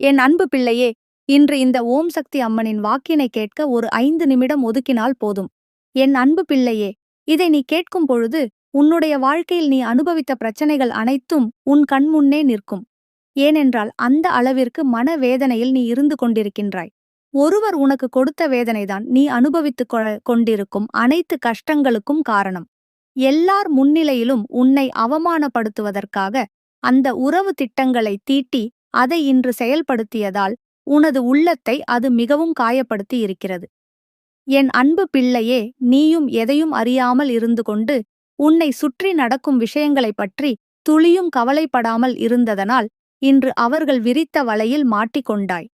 என் அன்பு பிள்ளையே இன்று இந்த ஓம் சக்தி அம்மனின் வாக்கினை கேட்க ஒரு ஐந்து நிமிடம் ஒதுக்கினால் போதும். என் அன்பு பிள்ளையே இதை நீ கேட்கும் பொழுது உன்னுடைய வாழ்க்கையில் நீ அனுபவித்த பிரச்சனைகள் அனைத்தும் உன் கண்முன்னே நிற்கும். ஏனென்றால் அந்த அளவிற்கு மனவேதனையில் நீ இருந்து கொண்டிருக்கின்றாய். ஒருவர் உனக்கு கொடுத்த வேதனைதான் நீ அனுபவித்துக் கொ- கொண்டிருக்கும் அனைத்து கஷ்டங்களுக்கும் காரணம். எல்லார் முன்னிலையிலும் உன்னை அவமானப்படுத்துவதற்காக அந்த உறவு திட்டங்களை தீட்டி அதை இன்று செயல்படுத்தியதால் உனது உள்ளத்தை அது மிகவும் காயப்படுத்தி இருக்கிறது. என் அன்பு பிள்ளையே நீயும் எதையும் அறியாமல் இருந்து கொண்டு உன்னை சுற்றி நடக்கும் விஷயங்களைப் பற்றி துளியும் கவலைப்படாமல் இருந்ததனால் இன்று அவர்கள் விரித்த வலையில் மாட்டிக்கொண்டாய்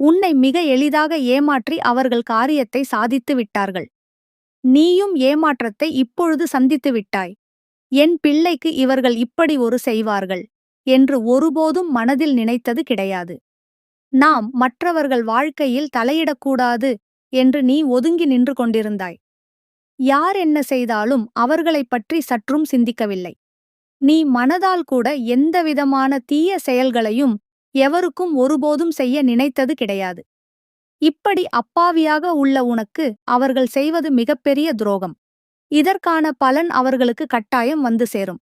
உன்னை மிக எளிதாக ஏமாற்றி அவர்கள் காரியத்தை சாதித்து விட்டார்கள். நீயும் ஏமாற்றத்தை இப்பொழுது சந்தித்து விட்டாய். என் பிள்ளைக்கு இவர்கள் இப்படி ஒரு செய்வார்கள். என்று ஒருபோதும் மனதில் நினைத்தது கிடையாது. நாம் மற்றவர்கள் வாழ்க்கையில் தலையிடக்கூடாது என்று நீ ஒதுங்கி நின்று கொண்டிருந்தாய். யார் என்ன செய்தாலும் அவர்களைப் பற்றி சற்றும் சிந்திக்கவில்லை. நீ மனதால் கூட எந்தவிதமான தீய செயல்களையும் எவருக்கும் ஒருபோதும் செய்ய நினைத்தது கிடையாது. இப்படி அப்பாவியாக உள்ள உனக்கு அவர்கள் செய்வது மிகப்பெரிய துரோகம். இதற்கான பலன் அவர்களுக்கு கட்டாயம் வந்து சேரும்.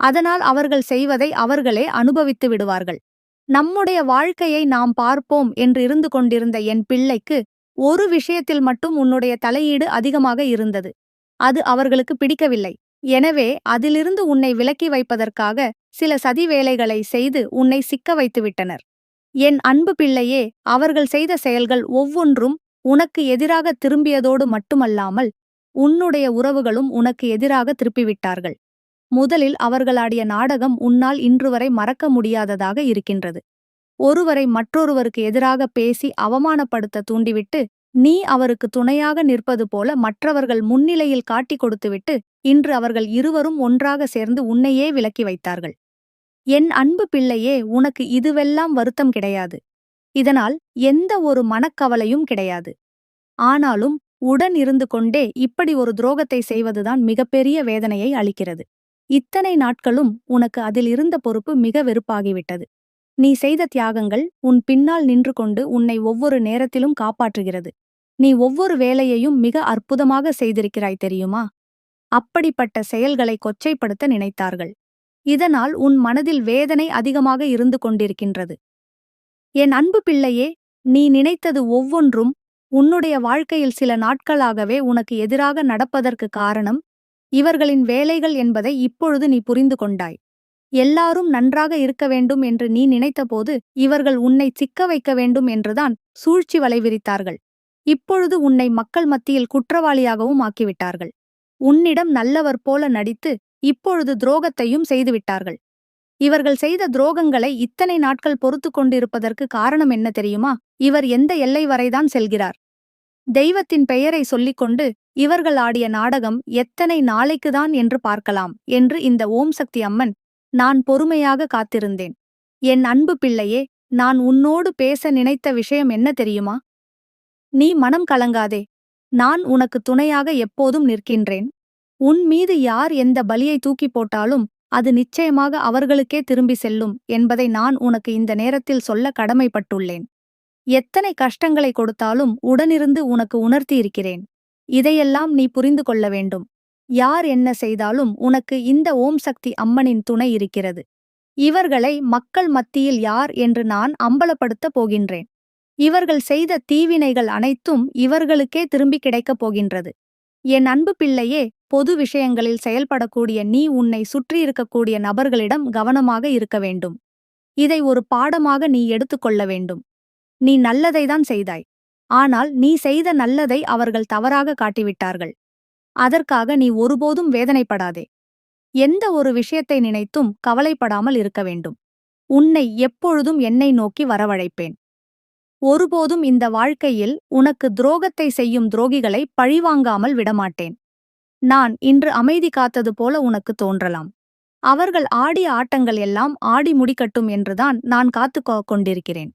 அதனால் அவர்கள் செய்வதை அவர்களே அனுபவித்து விடுவார்கள். நம்முடைய வாழ்க்கையை நாம் பார்ப்போம் என்று இருந்து கொண்டிருந்த என் பிள்ளைக்கு ஒரு விஷயத்தில் மட்டும் உன்னுடைய தலையீடு அதிகமாக இருந்தது. அது அவர்களுக்கு பிடிக்கவில்லை. எனவே அதிலிருந்து உன்னை விலக்கி வைப்பதற்காக சில சதி வேலைகளை செய்து உன்னை சிக்க வைத்துவிட்டனர் என் அன்பு பிள்ளையே அவர்கள் செய்த செயல்கள் ஒவ்வொன்றும் உனக்கு எதிராக திரும்பியதோடு மட்டுமல்லாமல் உன்னுடைய உறவுகளும் உனக்கு எதிராக திருப்பிவிட்டார்கள். முதலில் அவர்களாடிய நாடகம் உன்னால் இன்றுவரை மறக்க முடியாததாக இருக்கின்றது. ஒருவரை மற்றொருவருக்கு எதிராக பேசி அவமானப்படுத்த தூண்டிவிட்டு நீ அவருக்கு துணையாக நிற்பது போல மற்றவர்கள் முன்னிலையில் காட்டிக் கொடுத்துவிட்டு இன்று அவர்கள் இருவரும் ஒன்றாக சேர்ந்து உன்னையே விலக்கி வைத்தார்கள். என் அன்பு பிள்ளையே உனக்கு இதுவெல்லாம் வருத்தம் கிடையாது. இதனால் எந்த ஒரு மனக்கவலையும் கிடையாது. ஆனாலும் உடன் இருந்து கொண்டே இப்படி ஒரு துரோகத்தை செய்வதுதான் மிகப்பெரிய வேதனையை அளிக்கிறது. இத்தனை நாட்களும் உனக்கு அதில் இருந்த பொறுப்பு மிக வெறுப்பாகிவிட்டது. நீ செய்த தியாகங்கள் உன் பின்னால் நின்று கொண்டு உன்னை ஒவ்வொரு நேரத்திலும் காப்பாற்றுகிறது. நீ ஒவ்வொரு வேலையையும் மிக அற்புதமாக செய்திருக்கிறாய் தெரியுமா? அப்படிப்பட்ட செயல்களை கொச்சைப்படுத்த நினைத்தார்கள். இதனால் உன் மனதில் வேதனை அதிகமாக இருந்து கொண்டிருக்கின்றது. என் அன்பு பிள்ளையே நீ நினைத்தது ஒவ்வொன்றும் உன்னுடைய வாழ்க்கையில் சில நாட்களாகவே உனக்கு எதிராக நடப்பதற்கு காரணம் இவர்களின் வேலைகள் என்பதை இப்பொழுது நீ புரிந்து கொண்டாய். எல்லாரும் நன்றாக இருக்க வேண்டும் என்று நீ நினைத்தபோது இவர்கள் உன்னை சிக்க வைக்க வேண்டும் என்றுதான் சூழ்ச்சி வலை விரித்தார்கள் இப்பொழுது உன்னை மக்கள் மத்தியில் குற்றவாளியாகவும் ஆக்கிவிட்டார்கள். உன்னிடம் நல்லவர் போல நடித்து இப்பொழுது துரோகத்தையும் செய்துவிட்டார்கள். இவர்கள் செய்த துரோகங்களை இத்தனை நாட்கள் பொறுத்து கொண்டிருப்பதற்கு காரணம் என்ன தெரியுமா? இவர் எந்த எல்லை வரைதான் செல்கிறார். தெய்வத்தின் பெயரை சொல்லிக்கொண்டு இவர்கள் ஆடிய நாடகம் எத்தனை நாளைக்குதான் என்று பார்க்கலாம் என்று இந்த ஓம் சக்தி அம்மன் நான் பொறுமையாக காத்திருந்தேன். என் அன்பு பிள்ளையே நான் உன்னோடு பேச நினைத்த விஷயம் என்ன தெரியுமா? நீ மனம் கலங்காதே. நான் உனக்கு துணையாக எப்போதும் நிற்கின்றேன். உன் மீது யார் எந்த பலியை தூக்கி போட்டாலும் அது நிச்சயமாக அவர்களுக்கே திரும்பி செல்லும் என்பதை நான் உனக்கு இந்த நேரத்தில் சொல்ல கடமைப்பட்டுள்ளேன். எத்தனை கஷ்டங்களை கொடுத்தாலும் உடனிருந்து உனக்கு உணர்த்தியிருக்கிறேன். இதையெல்லாம் நீ புரிந்து கொள்ள வேண்டும். யார் என்ன செய்தாலும் உனக்கு இந்த ஓம் சக்தி அம்மனின் துணை இருக்கிறது. இவர்களை மக்கள் மத்தியில் யார் என்று நான் அம்பலப்படுத்தப் போகின்றேன். இவர்கள் செய்த தீவினைகள் அனைத்தும் இவர்களுக்கே திரும்பி கிடைக்கப் போகின்றது. என் அன்பு பிள்ளையே பொது விஷயங்களில் செயல்படக்கூடிய நீ உன்னை சுற்றியிருக்கக்கூடிய நபர்களிடம் கவனமாக இருக்க வேண்டும். இதை ஒரு பாடமாக நீ எடுத்துக்கொள்ள வேண்டும். நீ நல்லதைதான் செய்தாய். ஆனால் நீ செய்த நல்லதை அவர்கள் தவறாக காட்டிவிட்டார்கள். அதற்காக நீ ஒருபோதும் வேதனைப்படாதே. எந்த ஒரு விஷயத்தை நினைத்தும் கவலைப்படாமல் இருக்க வேண்டும். உன்னை எப்பொழுதும் என்னை நோக்கி வரவழைப்பேன். ஒருபோதும் இந்த வாழ்க்கையில் உனக்கு துரோகத்தை செய்யும் துரோகிகளை பழிவாங்காமல் விடமாட்டேன். நான் இன்று அமைதி காத்தது போல உனக்கு தோன்றலாம். அவர்கள் ஆடிய ஆட்டங்கள் எல்லாம் ஆடி முடிக்கட்டும் என்றுதான் நான் காத்து கொண்டிருக்கிறேன்.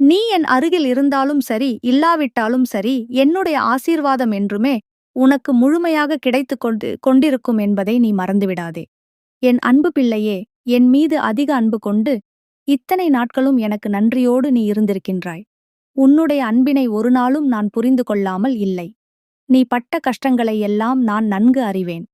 நீ என் அருகில் இருந்தாலும் சரி இல்லாவிட்டாலும் சரி என்னுடைய ஆசீர்வாதம் என்றுமே உனக்கு முழுமையாக கிடைத்துக் கொண்டு கொண்டிருக்கும் என்பதை நீ மறந்துவிடாதே. என் அன்பு பிள்ளையே என் மீது அதிக அன்பு கொண்டு இத்தனை நாட்களும் எனக்கு நன்றியோடு நீ இருந்திருக்கின்றாய். உன்னுடைய அன்பினை ஒரு நாளும் நான் புரிந்து கொள்ளாமல் இல்லை. நீ பட்ட கஷ்டங்களை எல்லாம் நான் நன்கு அறிவேன்.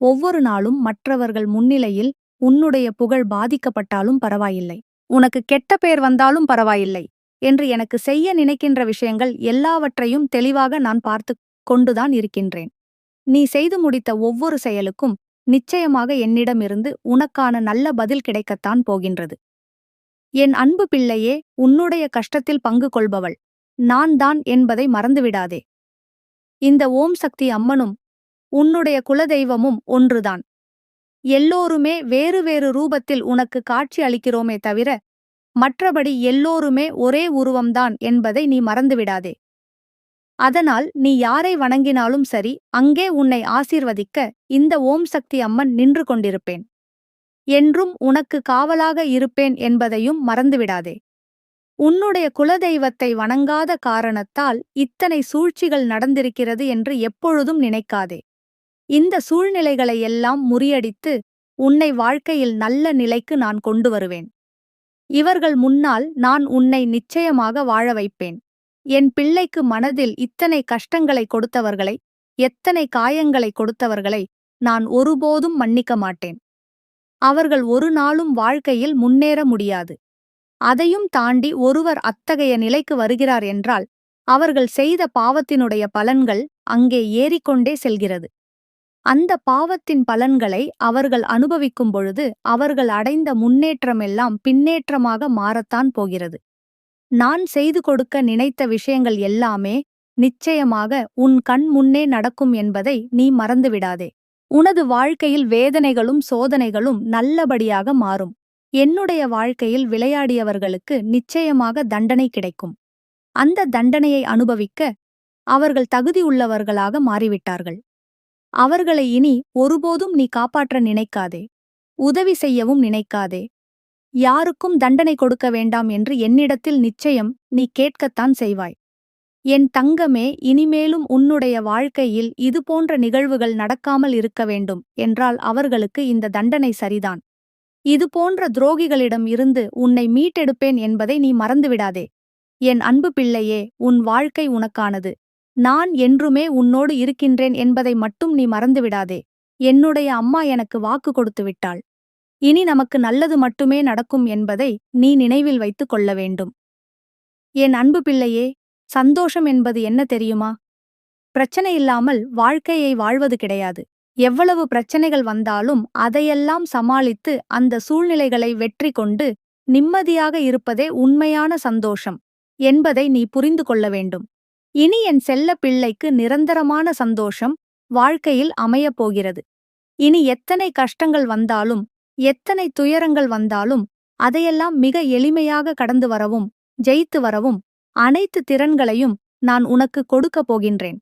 ஒவ்வொரு நாளும் மற்றவர்கள் முன்னிலையில் உன்னுடைய புகழ் பாதிக்கப்பட்டாலும் பரவாயில்லை. உனக்கு கெட்ட பெயர் வந்தாலும் பரவாயில்லை. என்று எனக்கு செய்ய நினைக்கின்ற விஷயங்கள் எல்லாவற்றையும் தெளிவாக நான் பார்த்து கொண்டுதான் இருக்கின்றேன். நீ செய்து முடித்த ஒவ்வொரு செயலுக்கும் நிச்சயமாக என்னிடமிருந்து உனக்கான நல்ல பதில் கிடைக்கத்தான் போகின்றது. என் அன்பு பிள்ளையே உன்னுடைய கஷ்டத்தில் பங்கு கொள்பவள். நான் தான் என்பதை மறந்துவிடாதே. இந்த ஓம் சக்தி அம்மனும் உன்னுடைய குலதெய்வமும் ஒன்றுதான். எல்லோருமே வேறு வேறு ரூபத்தில் உனக்கு காட்சி அளிக்கிறோமே தவிர மற்றபடி எல்லோருமே ஒரே உருவம்தான் என்பதை நீ மறந்துவிடாதே. அதனால் நீ யாரை வணங்கினாலும் சரி அங்கே உன்னை ஆசீர்வதிக்க இந்த ஓம் சக்தி அம்மன் நின்று கொண்டிருப்பேன். என்றும் உனக்கு காவலாக இருப்பேன் என்பதையும் மறந்துவிடாதே. உன்னுடைய குலதெய்வத்தை வணங்காத காரணத்தால் இத்தனை சூழ்ச்சிகள் நடந்திருக்கிறது என்று எப்பொழுதும் நினைக்காதே. இந்த சூழ்நிலைகளை எல்லாம் முறியடித்து உன்னை வாழ்க்கையில் நல்ல நிலைக்கு நான் கொண்டு வருவேன். இவர்கள் முன்னால் நான் உன்னை நிச்சயமாக வாழ வைப்பேன். என் பிள்ளைக்கு மனதில் இத்தனை கஷ்டங்களை கொடுத்தவர்களை எத்தனை காயங்களை கொடுத்தவர்களை நான் ஒருபோதும் மன்னிக்க மாட்டேன். அவர்கள் ஒரு நாளும் வாழ்க்கையில் முன்னேற முடியாது. அதையும் தாண்டி ஒருவர் அத்தகைய நிலைக்கு வருகிறார் என்றால் அவர்கள் செய்த பாவத்தினுடைய பலன்கள் அங்கே ஏறிக்கொண்டே செல்கிறது. அந்த பாவத்தின் பலன்களை அவர்கள் அனுபவிக்கும் பொழுது அவர்கள் அடைந்த முன்னேற்றமெல்லாம் பின்னேற்றமாக மாறத்தான் போகிறது. நான் செய்து கொடுக்க நினைத்த விஷயங்கள் எல்லாமே நிச்சயமாக உன் கண் முன்னே நடக்கும் என்பதை நீ மறந்துவிடாதே. உனது வாழ்க்கையில் வேதனைகளும் சோதனைகளும் நல்லபடியாக மாறும். என்னுடைய வாழ்க்கையில் விளையாடியவர்களுக்கு நிச்சயமாக தண்டனை கிடைக்கும். அந்த தண்டனையை அனுபவிக்க அவர்கள் தகுதியுள்ளவர்களாக மாறிவிட்டார்கள். அவர்களை இனி ஒருபோதும் நீ காப்பாற்ற நினைக்காதே. உதவி செய்யவும் நினைக்காதே. யாருக்கும் தண்டனை கொடுக்க வேண்டாம் என்று என்னிடத்தில் நிச்சயம் நீ கேட்கத்தான் செய்வாய். என் தங்கமே இனிமேலும் உன்னுடைய வாழ்க்கையில் இதுபோன்ற நிகழ்வுகள் நடக்காமல் இருக்க வேண்டும் என்றால் அவர்களுக்கு இந்த தண்டனை சரிதான். இதுபோன்ற துரோகிகளிடம் இருந்து உன்னை மீட்டெடுப்பேன் என்பதை நீ மறந்துவிடாதே. என் அன்பு பிள்ளையே உன் வாழ்க்கை உனக்கானது. நான் என்றுமே உன்னோடு இருக்கின்றேன் என்பதை மட்டும் நீ மறந்துவிடாதே. என்னுடைய அம்மா எனக்கு வாக்கு கொடுத்து விட்டாள். இனி நமக்கு நல்லது மட்டுமே நடக்கும் என்பதை நீ நினைவில் வைத்துக் கொள்ள வேண்டும். என் அன்பு பிள்ளையே சந்தோஷம் என்பது என்ன தெரியுமா? பிரச்சனை இல்லாமல் வாழ்க்கையை வாழ்வது கிடையாது. எவ்வளவு பிரச்சனைகள் வந்தாலும் அதையெல்லாம் சமாளித்து அந்த சூழ்நிலைகளை வெற்றி கொண்டு நிம்மதியாக இருப்பதே உண்மையான சந்தோஷம் என்பதை நீ புரிந்து கொள்ள வேண்டும். இனி என் செல்ல பிள்ளைக்கு நிரந்தரமான சந்தோஷம் வாழ்க்கையில் அமையப் போகிறது இனி எத்தனை கஷ்டங்கள் வந்தாலும் எத்தனை துயரங்கள் வந்தாலும் அதையெல்லாம் மிக எளிமையாக கடந்து வரவும் ஜெயித்து வரவும் அனைத்து திறன்களையும் நான் உனக்கு கொடுக்கப் போகின்றேன்.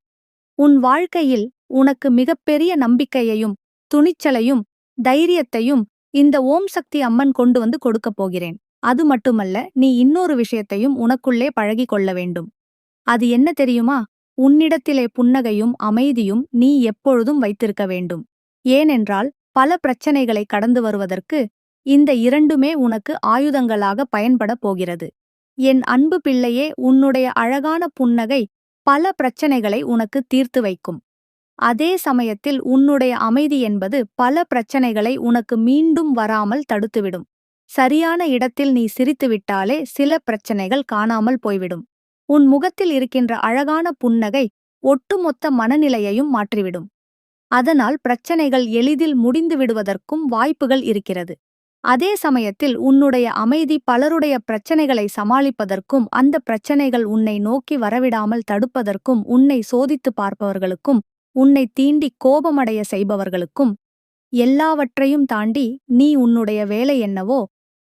உன் வாழ்க்கையில் உனக்கு மிகப்பெரிய நம்பிக்கையையும் துணிச்சலையும் தைரியத்தையும் இந்த ஓம் சக்தி அம்மன் கொண்டு வந்து கொடுக்கப் போகிறேன். அது மட்டுமல்ல நீ இன்னொரு விஷயத்தையும் உனக்குள்ளே பழகிக் கொள்ள வேண்டும். அது என்ன தெரியுமா? உன்னிடத்திலே புன்னகையும் அமைதியும் நீ எப்பொழுதும் வைத்திருக்க வேண்டும். ஏனென்றால் பல பிரச்சனைகளை கடந்து வருவதற்கு இந்த இரண்டுமே உனக்கு ஆயுதங்களாக பயன்படப் போகிறது. என் அன்பு பிள்ளையே உன்னுடைய அழகான புன்னகை பல பிரச்சனைகளை உனக்கு தீர்த்து வைக்கும். அதே சமயத்தில் உன்னுடைய அமைதி என்பது பல பிரச்சனைகளை உனக்கு மீண்டும் வராமல் தடுத்துவிடும். சரியான இடத்தில் நீ சிரித்துவிட்டாலே சில பிரச்சனைகள் காணாமல் போய்விடும். உன் முகத்தில் இருக்கின்ற அழகான புன்னகை ஒட்டுமொத்த மனநிலையையும் மாற்றிவிடும். அதனால் பிரச்சனைகள் எளிதில் முடிந்து விடுவதற்கும் வாய்ப்புகள் இருக்கிறது. அதே சமயத்தில் உன்னுடைய அமைதி பலருடைய பிரச்சனைகளை சமாளிப்பதற்கும் அந்த பிரச்சனைகள் உன்னை நோக்கி வரவிடாமல் தடுப்பதற்கும் உன்னை சோதித்து பார்ப்பவர்களுக்கும் உன்னை தீண்டி கோபமடைய செய்பவர்களுக்கும் எல்லாவற்றையும் தாண்டி நீ உன்னுடைய வேலை என்னவோ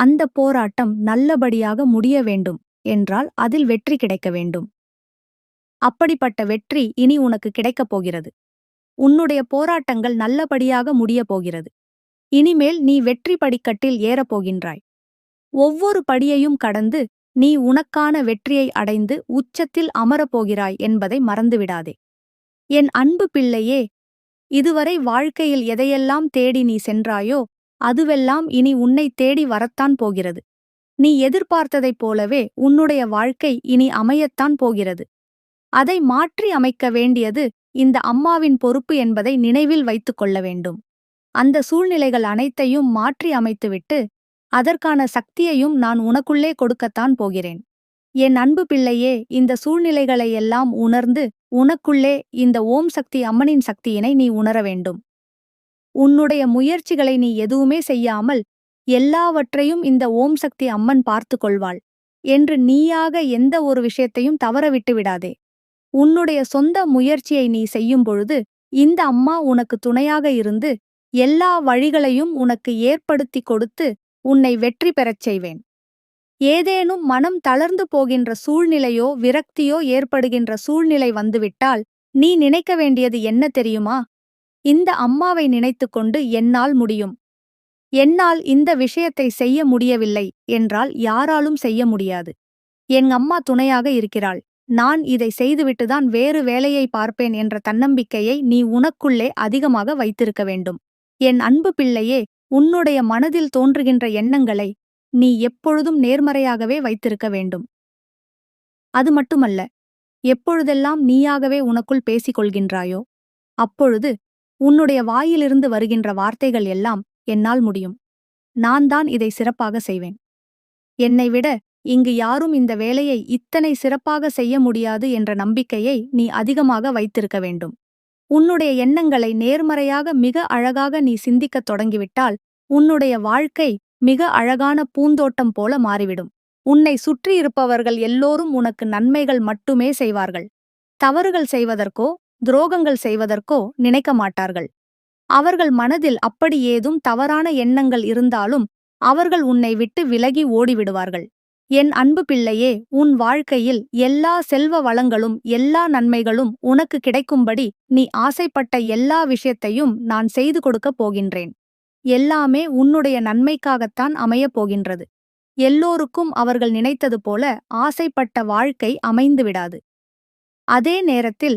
அந்த போராட்டம் நல்லபடியாக முடிய வேண்டும் என்றால் அதில் வெற்றி கிடைக்க வேண்டும். அப்படிப்பட்ட வெற்றி இனி உனக்கு கிடைக்கப் போகிறது. உன்னுடைய போராட்டங்கள் நல்லபடியாக முடியப் போகிறது. இனிமேல் நீ வெற்றி படிக்கட்டில் ஏறப் போகின்றாய். ஒவ்வொரு படியையும் கடந்து நீ உனக்கான வெற்றியை அடைந்து உச்சத்தில் அமரப்போகிறாய் என்பதை மறந்துவிடாதே. என் அன்பு பிள்ளையே இதுவரை வாழ்க்கையில் எதையெல்லாம் தேடி நீ சென்றாயோ அதுவெல்லாம் இனி உன்னை தேடி வரத்தான் போகிறது. நீ எதிர்பார்த்ததைப் போலவே உன்னுடைய வாழ்க்கை இனி அமையத்தான் போகிறது. அதை மாற்றி அமைக்க வேண்டியது இந்த அம்மாவின் பொறுப்பு என்பதை நினைவில் வைத்துக் கொள்ள வேண்டும். அந்த சூழ்நிலைகள் அனைத்தையும் மாற்றி அமைத்துவிட்டு அதற்கான சக்தியையும் நான் உனக்குள்ளே கொடுக்கத்தான் போகிறேன். என் அன்பு பிள்ளையே இந்த சூழ்நிலைகளையெல்லாம் உணர்ந்து உனக்குள்ளே இந்த ஓம் சக்தி அம்மனின் சக்தியினை நீ உணர வேண்டும். உன்னுடைய முயற்சிகளை நீ எதுவுமே செய்யாமல் எல்லாவற்றையும் இந்த ஓம் சக்தி அம்மன் பார்த்து கொள்வாள் என்று நீயாக எந்த ஒரு விஷயத்தையும் தவற விட்டு விடாதே. உன்னுடைய சொந்த முயற்சியை நீ செய்யும் பொழுது இந்த அம்மா உனக்கு துணையாக இருந்து எல்லா வழிகளையும் உனக்கு ஏற்படுத்தி கொடுத்து உன்னை வெற்றி பெறச் செய்வேன். ஏதேனும் மனம் தளர்ந்து போகின்ற சூழ்நிலையோ விரக்தியோ ஏற்படுகின்ற சூழ்நிலை வந்துவிட்டால் நீ நினைக்க வேண்டியது என்ன தெரியுமா? இந்த அம்மாவை நினைத்துக்கொண்டு என்னால் முடியும். என்னால் இந்த விஷயத்தை செய்ய முடியவில்லை என்றால் யாராலும் செய்ய முடியாது. என் அம்மா துணையாக இருக்கிறாள். நான் இதை செய்துவிட்டுதான் வேறு வேலையை பார்ப்பேன் என்ற தன்னம்பிக்கையை நீ உனக்குள்ளே அதிகமாக வைத்திருக்க வேண்டும். என் அன்பு பிள்ளையே உன்னுடைய மனதில் தோன்றுகின்ற எண்ணங்களை நீ எப்பொழுதும் நேர்மறையாகவே வைத்திருக்க வேண்டும். அது மட்டுமல்ல எப்பொழுதெல்லாம் நீயாகவே உனக்குள் பேசிக் கொள்கின்றாயோ அப்பொழுது உன்னுடைய வாயிலிருந்து வருகின்ற வார்த்தைகள் எல்லாம் என்னால் முடியும். நான் தான் இதை சிறப்பாக செய்வேன். என்னை விட இங்கு யாரும் இந்த வேலையை இத்தனை சிறப்பாக செய்ய முடியாது என்ற நம்பிக்கையை நீ அதிகமாக வைத்திருக்க வேண்டும். உன்னுடைய எண்ணங்களை நேர்மறையாக மிக அழகாக நீ சிந்திக்கத் தொடங்கிவிட்டால் உன்னுடைய வாழ்க்கை மிக அழகான பூந்தோட்டம் போல மாறிவிடும். உன்னை சுற்றியிருப்பவர்கள் எல்லோரும் உனக்கு நன்மைகள் மட்டுமே செய்வார்கள். தவறுகள் செய்வதற்கோ துரோகங்கள் செய்வதற்கோ நினைக்க மாட்டார்கள். அவர்கள் மனதில் அப்படி ஏதும் தவறான எண்ணங்கள் இருந்தாலும் அவர்கள் உன்னை விட்டு விலகி ஓடிவிடுவார்கள். என் அன்பு பிள்ளையே உன் வாழ்க்கையில் எல்லா செல்வ வளங்களும் எல்லா நன்மைகளும் உனக்கு கிடைக்கும்படி நீ ஆசைப்பட்ட எல்லா விஷயத்தையும் நான் செய்து கொடுக்கப் போகின்றேன். எல்லாமே உன்னுடைய நன்மைக்காகத்தான் அமையப் போகின்றது. எல்லோருக்கும் அவர்கள் நினைத்தது போல ஆசைப்பட்ட வாழ்க்கை அமைந்து விடாது அதே நேரத்தில்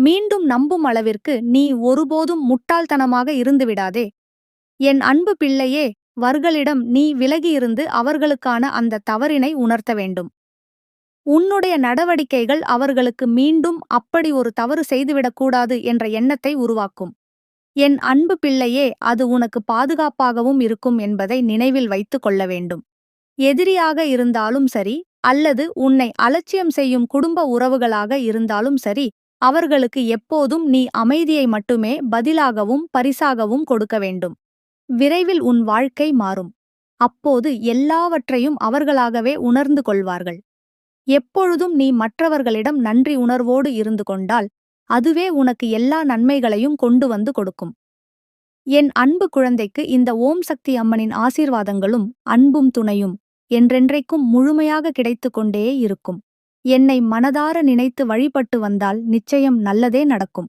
மீண்டும் நம்பும் அளவிற்கு நீ ஒருபோதும் முட்டாள்தனமாக இருந்துவிடாதே என் அன்பு பிள்ளையே வர்களிடம் நீ விலகியிருந்து அவர்களுக்கான அந்த தவறினை உணர்த்த வேண்டும். உன்னுடைய நடவடிக்கைகள் அவர்களுக்கு மீண்டும் அப்படி ஒரு தவறு செய்துவிடக்கூடாது என்ற எண்ணத்தை உருவாக்கும். என் அன்பு பிள்ளையே அது உனக்கு பாதுகாப்பாகவும் இருக்கும் என்பதை நினைவில் வைத்துக் கொள்ள வேண்டும். எதிரியாக இருந்தாலும் சரி அல்லது உன்னை அலட்சியம் செய்யும் குடும்ப உறவுகளாக இருந்தாலும் சரி அவர்களுக்கு எப்போதும் நீ அமைதியை மட்டுமே பதிலாகவும் பரிசாகவும் கொடுக்க வேண்டும். விரைவில் உன் வாழ்க்கை மாறும். அப்போது எல்லாவற்றையும் அவர்களாகவே உணர்ந்து கொள்வார்கள். எப்பொழுதும் நீ மற்றவர்களிடம் நன்றி உணர்வோடு இருந்து கொண்டால் அதுவே உனக்கு எல்லா நன்மைகளையும் கொண்டு வந்து கொடுக்கும். என் அன்பு குழந்தைக்கு இந்த ஓம் சக்தி அம்மனின் ஆசீர்வாதங்களும் அன்பும் துணையும் என்றென்றைக்கும் முழுமையாக கிடைத்து கொண்டே இருக்கும். என்னை மனதார நினைத்து வழிபட்டு வந்தால் நிச்சயம் நல்லதே நடக்கும்.